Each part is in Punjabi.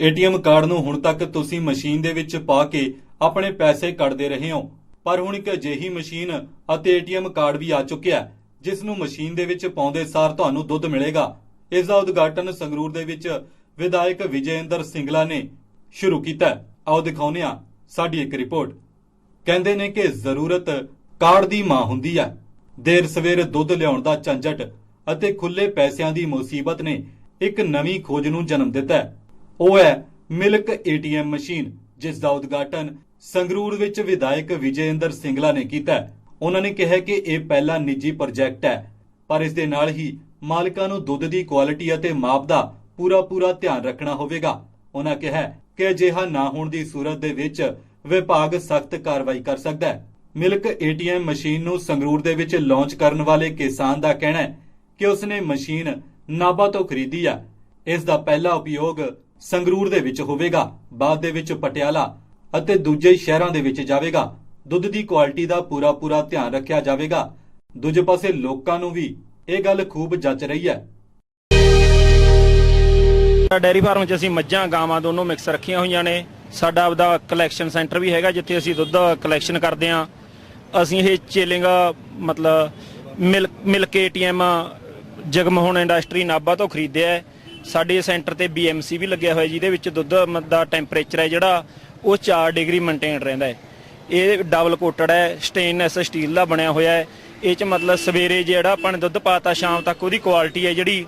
ਏਟੀਐਮ ਕਾਰਡ ਨੂੰ ਹੁਣ ਤੱਕ ਤੁਸੀਂ ਮਸ਼ੀਨ ਦੇ ਵਿੱਚ ਪਾ ਕੇ ਆਪਣੇ ਪੈਸੇ ਕੱਢਦੇ ਰਹੇ ਹੋ। ਪਰ ਹੁਣ ਇੱਕ ਅਜਿਹੀ ਮਸ਼ੀਨ ਅਤੇ ਏਟੀਐਮ ਕਾਰਡ ਵੀ ਆ ਚੁੱਕਿਆ ਜਿਸ ਨੂੰ ਮਸ਼ੀਨ ਦੇ ਵਿੱਚ ਪਾਉਂਦੇ ਸਾਰ ਤੁਹਾਨੂੰ ਦੁੱਧ ਮਿਲੇਗਾ। ਇਸ ਦਾ ਉਦਘਾਟਨ ਸੰਗਰੂਰ ਦੇ ਵਿੱਚ ਵਿਧਾਇਕ ਵਿਜੇਂਦਰ ਸਿੰਗਲਾ ਨੇ ਸ਼ੁਰੂ ਕੀਤਾ ਆਓ ਦਿਖਾਉਂਦੇ ਹਾਂ ਸਾਡੀ ਇੱਕ ਰਿਪੋਰਟ। ਕਹਿੰਦੇ ਨੇ ਕਿ ਜ਼ਰੂਰਤ ਕਾਰਡ ਦੀ ਮਾਂ ਹੁੰਦੀ ਹੈ। ਦੇਰ ਸਵੇਰ ਦੁੱਧ ਲਿਆਉਣ ਦਾ ਝੰਜਟ ਅਤੇ ਖੁੱਲੇ ਪੈਸਿਆਂ ਦੀ ਮੁਸੀਬਤ ਨੇ ਇੱਕ ਨਵੀਂ ਖੋਜ ਨੂੰ ਜਨਮ ਦਿੱਤਾ ਉਹ ਹੈ ਮਿਲਕ ਏਟੀਐਮ ਮਸ਼ੀਨ, ਜਿਸ ਦਾ ਉਦਘਾਟਨ ਸੰਗਰੂਰ ਵਿੱਚ ਵਿਧਾਇਕ ਵਿਜੇਂਦਰ ਸਿੰਗਲਾ ਨੇ ਕੀਤਾ ਉਹਨਾਂ ਨੇ ਕਿਹਾ ਕਿ ਇਹ ਪਹਿਲਾ ਨਿੱਜੀ ਪ੍ਰੋਜੈਕਟ ਹੈ, ਪਰ ਇਸ ਦੇ ਨਾਲ ਹੀ ਮਾਲਕਾਂ ਨੂੰ ਦੁੱਧ ਦੀ ਕੁਆਲਿਟੀ ਅਤੇ ਮਾਪ ਦਾ ਪੂਰਾ ਪੂਰਾ ਧਿਆਨ ਰੱਖਣਾ ਹੋਵੇਗਾ। ਉਹਨਾਂ ਕਿਹਾ ਕਿ ਅਜਿਹਾ ਨਾ ਹੋਣ ਦੀ ਸੂਰਤ ਦੇ ਵਿੱਚ ਵਿਭਾਗ ਸਖਤ ਕਾਰਵਾਈ ਕਰ ਸਕਦਾ ਹੈ। ਮਿਲਕ ਏਟੀਐਮ ਮਸ਼ੀਨ ਨੂੰ ਸੰਗਰੂਰ ਦੇ ਵਿੱਚ ਲਾਂਚ ਕਰਨ ਵਾਲੇ ਕਿਸਾਨ ਦਾ ਕਹਿਣਾ ਹੈ ਕਿ ਉਸਨੇ ਮਸ਼ੀਨ ਨਾਭਾ ਤੋਂ ਖਰੀਦੀ ਹੈ ਇਸ ਦਾ ਪਹਿਲਾ ਉਪਯੋਗ ਸੰਗਰੂਰ ਦੇ ਵਿੱਚ ਹੋਵੇਗਾ, ਬਾਅਦ ਦੇ ਵਿੱਚ ਪਟਿਆਲਾ ਅਤੇ ਦੂਜੇ ਸ਼ਹਿਰਾਂ ਦੇ ਵਿੱਚ ਜਾਵੇਗਾ। ਦੁੱਧ ਦੀ ਕੁਆਲਿਟੀ ਦਾ ਪੂਰਾ ਪੂਰਾ ਧਿਆਨ ਰੱਖਿਆ ਜਾਵੇਗਾ। ਦੂਜੇ ਪਾਸੇ ਲੋਕਾਂ ਨੂੰ ਵੀ ਇਹ ਗੱਲ ਖੂਬ ਜੱਚ ਰਹੀ ਹੈ। ਡੈਰੀ ਫਾਰਮ 'ਚ ਅਸੀਂ ਮੱਝਾਂ, ਗਾਵਾਂ ਦੋਨੋਂ ਮਿਕਸ ਰੱਖੀਆਂ ਹੋਈਆਂ ਨੇ। ਸਾਡਾ ਆਪਦਾ ਕਲੈਕਸ਼ਨ ਸੈਂਟਰ ਵੀ ਹੈਗਾ ਜਿੱਥੇ ਅਸੀਂ ਦੁੱਧ ਕਲੈਕਸ਼ਨ ਕਰਦੇ ਆਂ ਅਸੀਂ ਇਹ ਚੇਲਿੰਗ ਮਤਲਬ milk milk ATM Jagmohan industry Nabha ਤੋਂ ਖਰੀਦਿਆ ਹੈ। ਸਾਡੇ ਸੈਂਟਰ ਤੇ ਬੀਐਮਸੀ ਵੀ ਲੱਗਿਆ ਹੋਇਆ ਜਿਹਦੇ ਵਿੱਚ ਦੁੱਧ ਦਾ ਟੈਂਪਰੇਚਰ ਹੈ ਜਿਹੜਾ ਉਹ 4 ਡਿਗਰੀ ਮੇਨਟੇਨ ਰਹਿੰਦਾ ਹੈ। ਇਹ ਡਬਲ ਕੋਟਡ ਹੈ ਸਟੇਨਲੈਸ ਸਟੀਲ ਦਾ ਬਣਿਆ ਹੋਇਆ ਹੈ। ਇਹ ਚ ਮਤਲਬ ਸਵੇਰੇ ਜਿਹੜਾ ਆਪਾਂ ਨੇ ਦੁੱਧ ਪਾਤਾ ਸ਼ਾਮ ਤੱਕ ਉਹਦੀ ਕੁਆਲਿਟੀ ਹੈ ਜਿਹੜੀ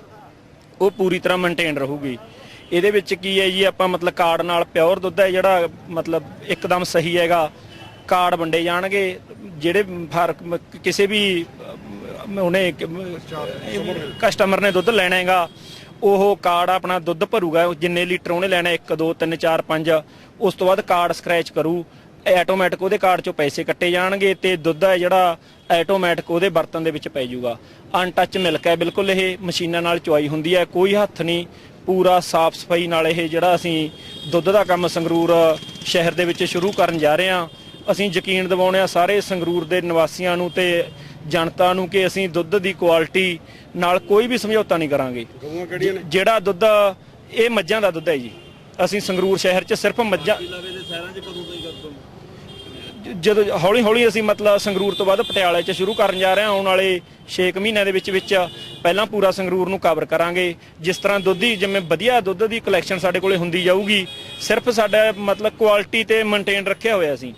ਉਹ ਪੂਰੀ ਤਰ੍ਹਾਂ ਮੇਨਟੇਨ ਰਹੂਗੀ। ਇਹਦੇ ਵਿੱਚ ਕੀ ਹੈ ਜੀ ਆਪਾਂ ਮਤਲਬ ਕਾਰਡ ਨਾਲ ਪਿਓਰ ਦੁੱਧ ਹੈ ਜਿਹੜਾ ਮਤਲਬ ਇੱਕਦਮ ਸਹੀ ਹੈਗਾ। ਕਾਰਡ ਵੰਡੇ ਜਾਣਗੇ ਜਿਹੜੇ ਫ਼ਰਕ ਕਿਸੇ ਵੀ ਉਹਨੇ ਕਸਟਮਰ ਨੇ ਦੁੱਧ ਲੈਣਾ ਹੈਗਾ। ਉਹ ਕਾਰਡ ਆਪਣਾ ਦੁੱਧ ਭਰੂਗਾ ਜਿੰਨੇ ਲੀਟਰ ਉਹਨੇ ਲੈਣਾ 1 2 3 4 5 ਉਸ ਤੋਂ ਬਾਅਦ ਕਾਰਡ ਸਕ੍ਰੈਚ ਕਰੂ ਆਟੋਮੈਟਿਕ ਉਹਦੇ ਕਾਰਡ ਚੋਂ ਪੈਸੇ ਕੱਟੇ ਜਾਣਗੇ ਤੇ ਦੁੱਧ ਹੈ ਜਿਹੜਾ ਆਟੋਮੈਟਿਕ ਉਹਦੇ ਬਰਤਨ ਦੇ ਵਿੱਚ ਪੈ ਜਾਊਗਾ। ਅਨਟੱਚ ਮਿਲਕ ਹੈ, ਬਿਲਕੁਲ ਇਹ ਮਸ਼ੀਨਾਂ ਨਾਲ ਚੁਆਈ ਹੁੰਦੀ ਹੈ, ਕੋਈ ਹੱਥ ਨਹੀਂ, ਪੂਰਾ ਸਾਫ਼ ਸਫ਼ਾਈ ਨਾਲ ਇਹ ਜਿਹੜਾ ਅਸੀਂ ਦੁੱਧ ਦਾ ਕੰਮ ਸੰਗਰੂਰ ਸ਼ਹਿਰ ਦੇ ਵਿੱਚ ਸ਼ੁਰੂ ਕਰਨ ਜਾ ਰਹੇ ਹਾਂ। ਅਸੀਂ ਯਕੀਨ ਦਿਵਾਉਂਦੇ ਹਾਂ ਸਾਰੇ ਸੰਗਰੂਰ ਦੇ ਨਿਵਾਸੀਆਂ ਨੂੰ ਤੇ ਜਨਤਾ ਨੂੰ ਕਿ ਅਸੀਂ ਦੁੱਧ ਦੀ ਕੁਆਲਿਟੀ ਨਾਲ ਕੋਈ ਵੀ ਸਮਝੌਤਾ ਨਹੀਂ ਕਰਾਂਗੇ। ਜਿਹੜਾ ਦੁੱਧ ਇਹ ਮੱਝਾਂ ਦਾ ਦੁੱਧ ਹੈ ਜੀ। ਅਸੀਂ ਸੰਗਰੂਰ ਸ਼ਹਿਰ 'ਚ ਸਿਰਫ ਮੱਝਾਂ ਜਦੋਂ ਹੌਲੀ ਹੌਲੀ ਅਸੀਂ ਮਤਲਬ ਸੰਗਰੂਰ ਤੋਂ ਬਾਅਦ ਪਟਿਆਲੇ 'ਚ ਸ਼ੁਰੂ ਕਰਨ ਜਾ ਰਹੇ ਹਾਂ ਆਉਣ ਵਾਲੇ 6 ਮਹੀਨਿਆਂ ਦੇ ਵਿੱਚ ਵਿੱਚ ਪਹਿਲਾਂ ਪੂਰਾ ਸੰਗਰੂਰ ਨੂੰ ਕਵਰ ਕਰਾਂਗੇ। ਜਿਸ ਤਰ੍ਹਾਂ ਦੁੱਧ ਦੀ ਜਿਵੇਂ ਵਧੀਆ ਦੁੱਧ ਦੀ ਕਲੈਕਸ਼ਨ ਸਾਡੇ ਕੋਲੇ ਹੁੰਦੀ ਜਾਊਗੀ ਸਿਰਫ ਸਾਡਾ ਮਤਲਬ ਕੁਆਲਿਟੀ ਤੇ ਮੇਨਟੇਨ ਰੱਖਿਆ ਹੋਇਆ ਸੀ।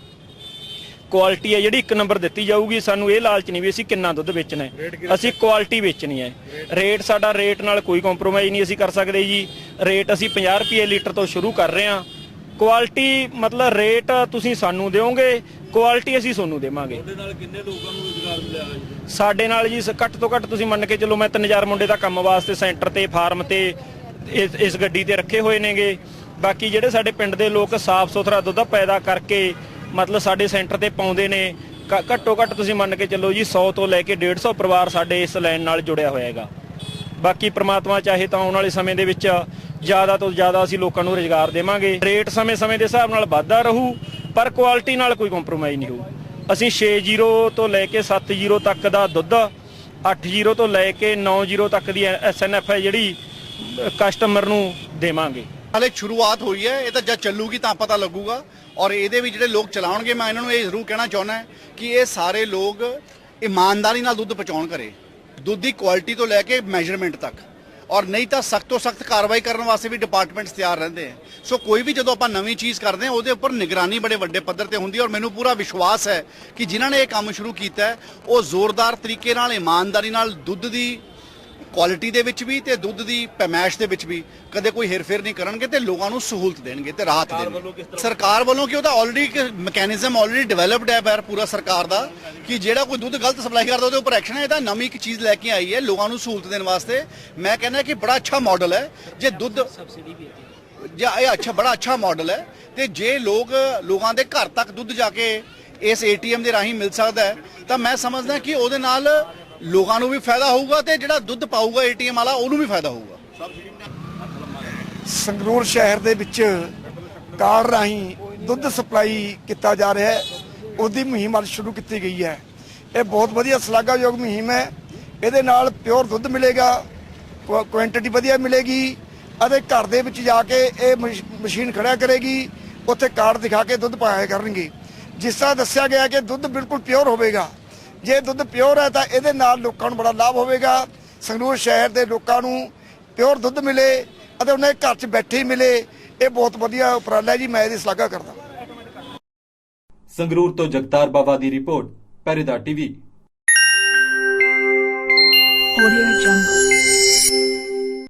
ਕੁਆਲਿਟੀ ਹੈ ਜਿਹੜੀ ਇੱਕ ਨੰਬਰ ਦਿੱਤੀ ਜਾਊਗੀ ਸਾਨੂੰ ਇਹ ਲਾਲਚ ਨਹੀਂ ਵੀ ਅਸੀਂ ਕਿੰਨਾ ਦੁੱਧ ਵੇਚਣਾ ਹੈ। ਅਸੀਂ ਕੁਆਲਿਟੀ ਵੇਚਣੀ ਹੈ। ਰੇਟ ਸਾਡਾ ਰੇਟ ਨਾਲ ਕੋਈ ਕੰਪਰੋਮਾਈਜ਼ ਨਹੀਂ ਅਸੀਂ ਕਰ ਸਕਦੇ ਜੀ। ਰੇਟ ਅਸੀਂ 50 ਰੁਪਏ ਲੀਟਰ ਤੋਂ ਸ਼ੁਰੂ ਕਰ ਰਹੇ ਹਾਂ। ਕੁਆਲਿਟੀ ਮਤਲਬ ਰੇਟ ਤੁਸੀਂ ਸਾਨੂੰ ਦਿਓਗੇ ਕੁਆਲਿਟੀ ਅਸੀਂ ਤੁਹਾਨੂੰ ਦੇਵਾਂਗੇ। ਤੁਹਾਡੇ ਨਾਲ ਕਿੰਨੇ ਲੋਕਾਂ ਨੂੰ ਰੋਜ਼ਗਾਰ ਮਿਲਿਆ ਹੈ ਜੀ? ਸਾਡੇ ਨਾਲ ਜੀ ਘੱਟ ਤੋਂ ਘੱਟ ਤੁਸੀਂ ਮੰਨ ਕੇ ਚੱਲੋ ਮੈਂ 3000 ਮੁੰਡੇ ਦਾ ਕੰਮ ਵਾਸਤੇ ਸੈਂਟਰ ਤੇ ਫਾਰਮ ਤੇ ਇਸ ਇਸ ਗੱਡੀ ਤੇ ਰੱਖੇ ਹੋਏ ਨੇਗੇ। ਬਾਕੀ ਜਿਹੜੇ ਸਾਡੇ ਪਿੰਡ ਦੇ ਲੋਕ ਸਾਫ਼ ਸੁਥਰਾ ਦੁੱਧ ਪੈਦਾ ਕਰਕੇ ਮਤਲਬ ਸਾਡੇ ਸੈਂਟਰ ਤੇ ਪਾਉਂਦੇ ਨੇ। ਘ- ਘੱਟੋ ਘੱਟ ਤੁਸੀਂ ਮੰਨ ਕੇ ਚੱਲੋ ਜੀ 100 ਤੋਂ ਲੈ ਕੇ 150 ਪਰਿਵਾਰ ਸਾਡੇ ਇਸ ਲਾਈਨ ਨਾਲ ਜੁੜਿਆ ਹੋਇਆ ਹੈਗਾ। ਬਾਕੀ ਪ੍ਰਮਾਤਮਾ ਚਾਹੇ ਤਾਂ ਆਉਣ ਵਾਲੇ ਸਮੇਂ ਦੇ ਵਿੱਚ ਜ਼ਿਆਦਾ ਤੋਂ ਜ਼ਿਆਦਾ ਅਸੀਂ ਲੋਕਾਂ ਨੂੰ ਰੋਜ਼ਗਾਰ ਦੇਵਾਂਗੇ। ਰੇਟ ਸਮੇਂ-ਸਮੇਂ ਦੇ ਹਿਸਾਬ ਨਾਲ ਵਾਧਾ ਰਹੂ, ਪਰ ਕੁਆਲਿਟੀ ਨਾਲ ਕੋਈ ਕੰਪਰੋਮਾਈਜ਼ ਨਹੀਂ ਹੋਊ। ਅਸੀਂ 60 ਤੋਂ ਲੈ ਕੇ 70 ਤੱਕ ਦਾ ਦੁੱਧ 80 ਤੋਂ ਲੈ ਕੇ 90 ਤੱਕ ਦੀ ਐਸਐਨਐਫ ਹੈ ਜਿਹੜੀ ਕਸਟਮਰ ਨੂੰ ਦੇਵਾਂਗੇ। ਹਾਲੇ ਸ਼ੁਰੂਆਤ ਹੋਈ ਹੈ, ਇਹ ਤਾਂ ਜਦ ਚੱਲੂਗੀ ਤਾਂ ਪਤਾ ਲੱਗੂਗਾ। ਔਰ ਇਹਦੇ ਵੀ ਜਿਹੜੇ ਲੋਕ ਚਲਾਉਣਗੇ, ਮੈਂ ਇਹਨਾਂ ਨੂੰ ਇਹ ਜ਼ਰੂਰ ਕਹਿਣਾ ਚਾਹੁੰਦਾ ਕਿ ਇਹ ਸਾਰੇ ਲੋਕ ਇਮਾਨਦਾਰੀ ਨਾਲ ਦੁੱਧ ਪਹੁੰਚਾਉਣ ਕਰੇ, ਦੁੱਧ ਦੀ ਕੁਆਲਿਟੀ ਤੋਂ ਲੈ ਕੇ ਮੈਜ਼ਰਮੈਂਟ ਤੱਕ। ਔਰ ਨਹੀਂ ਤਾਂ ਸਖਤ ਤੋਂ ਸਖਤ ਕਾਰਵਾਈ ਕਰਨ ਵਾਸਤੇ ਵੀ ਡਿਪਾਰਟਮੈਂਟਸ ਤਿਆਰ ਰਹਿੰਦੇ ਆ। ਸੋ ਕੋਈ ਵੀ ਜਦੋਂ ਆਪਾਂ ਨਵੀਂ ਚੀਜ਼ ਕਰਦੇ ਹਾਂ, ਉਹਦੇ ਉੱਪਰ ਨਿਗਰਾਨੀ ਬੜੇ ਵੱਡੇ ਪੱਧਰ ਤੇ ਹੁੰਦੀ ਔਰ ਮੈਨੂੰ ਪੂਰਾ ਵਿਸ਼ਵਾਸ ਹੈ ਕਿ ਜਿਨ੍ਹਾਂ ਨੇ ਇਹ ਕੰਮ ਸ਼ੁਰੂ ਕੀਤਾ ਉਹ ਜ਼ੋਰਦਾਰ ਤਰੀਕੇ ਨਾਲ, ਇਮਾਨਦਾਰੀ ਨਾਲ ਦੁੱਧ ਦੀ ਕੁਆਲਿਟੀ ਦੇ ਵਿੱਚ ਵੀ ਤੇ ਦੁੱਧ ਦੀ ਪੈਮਾਇਸ਼ ਦੇ ਵਿੱਚ ਵੀ ਕਦੇ ਕੋਈ ਹੇਰਫੇਰ ਨਹੀਂ ਕਰਨਗੇ ਤੇ ਲੋਕਾਂ ਨੂੰ ਸਹੂਲਤ ਦੇਣਗੇ ਤੇ ਰਾਹਤ ਦੇਣਗੇ। ਸਰਕਾਰ ਵੱਲੋਂ ਕਿ ਉਹਦਾ ਆਲਰੇਡੀ ਇੱਕ ਮੈਕੈਨਿਜ਼ਮ ਆਲਰੇਡੀ ਡਿਵੈਲਪਡ ਹੈ ਬਾਹਰ ਪੂਰਾ ਸਰਕਾਰ ਦਾ ਕਿ ਜਿਹੜਾ ਕੋਈ ਦੁੱਧ ਗਲਤ ਸਪਲਾਈ ਕਰਦਾ ਉਹਦੇ ਉੱਪਰ ਐਕਸ਼ਨ ਹੈ ਇਹ ਤਾਂ ਨਵੀਂ ਇੱਕ ਚੀਜ਼ ਲੈ ਕੇ ਆਈ ਹੈ ਲੋਕਾਂ ਨੂੰ ਸਹੂਲਤ ਦੇਣ ਵਾਸਤੇ। ਮੈਂ ਕਹਿੰਦਾ ਕਿ ਬੜਾ ਅੱਛਾ ਮਾਡਲ ਹੈ। ਜੇ ਦੁੱਧ ਜਾਂ। ਇਹ ਅੱਛਾ ਬੜਾ ਅੱਛਾ ਮਾਡਲ ਹੈ। ਤੇ ਜੇ ਲੋਕ ਲੋਕਾਂ ਦੇ ਘਰ ਤੱਕ ਦੁੱਧ ਜਾ ਕੇ ਇਸ ਏਟੀਐਮ ਦੇ ਰਾਹੀਂ ਮਿਲ ਸਕਦਾ ਹੈ ਤਾਂ ਮੈਂ ਸਮਝਦਾ ਕਿ ਉਹਦੇ ਨਾਲ ਲੋਕਾਂ ਨੂੰ ਵੀ ਫਾਇਦਾ ਹੋਊਗਾ ਤੇ ਜਿਹੜਾ ਦੁੱਧ ਪਾਊਗਾ ਏਟੀਐਮ ਵਾਲਾ, ਉਹਨੂੰ ਵੀ ਫਾਇਦਾ ਹੋਊਗਾ। ਸੰਗਰੂਰ ਸ਼ਹਿਰ ਦੇ ਵਿੱਚ ਕਾਰ ਰਾਹੀਂ ਦੁੱਧ ਸਪਲਾਈ ਕੀਤਾ ਜਾ ਰਿਹਾ ਹੈ। ਉਹਦੀ ਮੁਹਿੰਮ ਅੱਜ ਸ਼ੁਰੂ ਕੀਤੀ ਗਈ ਹੈ। ਇਹ ਬਹੁਤ ਵਧੀਆ ਸ਼ਲਾਘਾਯੋਗ ਮੁਹਿੰਮ ਹੈ। ਇਹਦੇ ਨਾਲ ਪਿਓਰ ਦੁੱਧ ਮਿਲੇਗਾ ਕੁਆਂਟੀਟੀ ਵਧੀਆ ਮਿਲੇਗੀ ਅਤੇ ਘਰ ਦੇ ਵਿੱਚ ਜਾ ਕੇ ਇਹ ਮਸ਼- ਮਸ਼ੀਨ ਖੜਿਆ ਕਰੇਗੀ। ਉੱਥੇ ਕਾਰਡ ਦਿਖਾ ਕੇ ਦੁੱਧ ਪਾਇਆ ਕਰਨਗੇ। ਜਿਸ ਤਰ੍ਹਾਂ ਦੱਸਿਆ ਗਿਆ ਕਿ ਦੁੱਧ ਬਿਲਕੁਲ ਪਿਓਰ ਹੋਵੇਗਾ। ਜੇ ਦੁੱਧ ਪਿਓਰ ਹੈ ਤਾਂ ਇਹਦੇ ਨਾਲ ਲੋਕਾਂ ਨੂੰ ਬੜਾ ਲਾਭ ਹੋਵੇਗਾ। ਸੰਗਰੂਰ ਸ਼ਹਿਰ ਦੇ ਲੋਕਾਂ ਨੂੰ ਪਿਓਰ ਦੁੱਧ ਮਿਲੇ ਅਤੇ ਉਹਨਾਂ ਦੇ ਘਰ 'ਚ ਬੈਠੇ ਹੀ ਮਿਲੇ। ਇਹ ਬਹੁਤ ਵਧੀਆ ਉਪਰਾਲਾ ਹੈ ਜੀ ਮੈਂ ਇਹਦੀ ਸ਼ਲਾਘਾ ਕਰਦਾ ਸੰਗਰੂਰ ਤੋਂ ਜਗਤਾਰ ਬਾਵਾ ਦੀ report Pehredar TV. Audio Jungle.